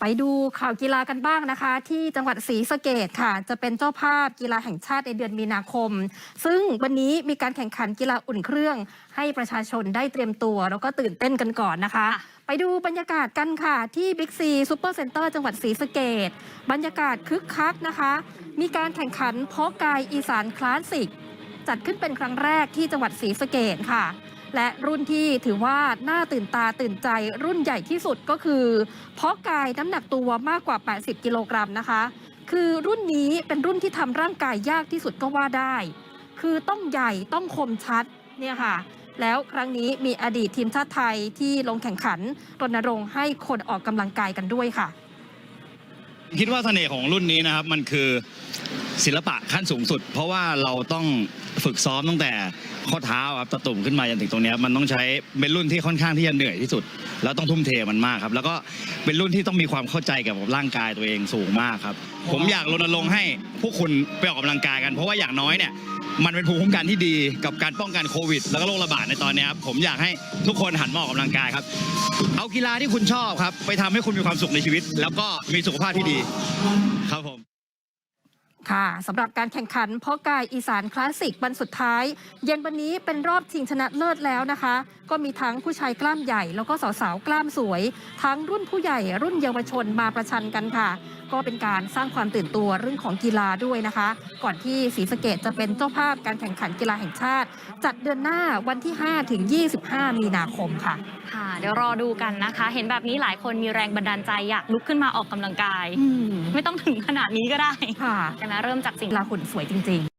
ไปดูข่าวกีฬากันบ้างนะคะ ที่จังหวัดศรีสะเกดค่ะ จะเป็นเจ้าภาพกีฬาแห่งชาติในเดือนมีนาคม ซึ่งวันนี้มีการแข่งขันกีฬาอุ่นเครื่อง ให้ประชาชนได้เตรียมตัว แล้วก็ตื่นเต้นกันก่อนนะคะค่ะไปดูบรรยากาศกันค่ะ ที่บิ๊กซีซูเปอร์เซ็นเตอร์จังหวัดศรีสะเกดบรรยากาศคึกคักนะคะ มีการแข่งขันเพาะกายอีสานคลาสสิกจัดขึ้นเป็นครั้งแรกที่จังหวัดศรีสะเกดค่ะ และรุ่นที่ถือว่าน่าตื่นตาตื่นใจรุ่นใหญ่ที่สุดก็คือเพาะกายน้ำหนักตัวมากกว่า 80 กิโลกรัมนะคะ คือรุ่นนี้เป็นรุ่นที่ทำร่างกายยากที่สุดก็ว่าได้ คือต้องใหญ่ต้องคมชัดเนี่ยค่ะ แล้วครั้งนี้มีอดีตทีมชาติไทยที่ลงแข่งขันรณรงค์ให้คนออกกำลังกายกันด้วยค่ะ คิดว่าเสน่ห์ของรุ่นนี้นะครับมันคือ ศิลปะขั้นสูงสุด เพราะว่าเราต้องฝึกซ้อมตั้งแต่ข้อเท้าครับตะตุ่มขึ้นมาจนถึงตรงเนี้ยมันต้องใช้เป็นรุ่นที่ค่อนข้างที่จะเหนื่อยที่สุด แล้วต้องทุ่มเทมันมากครับ แล้วก็เป็นรุ่นที่ต้องมีความเข้าใจเกี่ยวกับร่างกายตัวเองสูงมากครับ ผมอยากรณรงค์ให้พวกคุณไปออกกำลังกายกัน เพราะว่าอย่างน้อยเนี่ยมันเป็นภูมิคุ้มกันที่ดีกับการป้องกันโควิด แล้วก็โรคระบาดในตอนนี้ครับผมอยากให้ทุกคนหันมาออกกำลังกายครับ เอากีฬาที่คุณชอบครับ ไปทำให้คุณมีความสุขในชีวิต แล้วก็มีสุขภาพที่ดีครับผม ค่ะสำหรับการแข่งขันเพาะกายอีสานคลาสสิกวันสุดท้าย เย็นวันนี้เป็นรอบชิงชนะเลิศแล้วนะคะ ก็มีทั้งผู้ชายกล้ามใหญ่ แล้วก็สาวๆกล้ามสวย ทั้งรุ่นผู้ใหญ่รุ่นเยาวชนมาประชันกันค่ะ ก็เป็นการสร้างความตื่นตัวเรื่องของกีฬาด้วยนะคะ ก่อนที่ศรีสะเกดจะเป็นเจ้าภาพการแข่งขันกีฬาแห่งชาติ จัดเดือนหน้าวันที่ 5 ถึง 25 มีนาคมค่ะ ค่ะ เดี๋ยวรอดูกันนะคะ เห็นแบบนี้หลายคนมีแรงบันดาลใจอยากลุกขึ้นมาออกกำลังกายอืมไม่ต้องถึงขนาดนี้ก็ได้ค่ะกันนะเริ่มจากสิ่งกีฬาหุ่นสวยจริง ๆ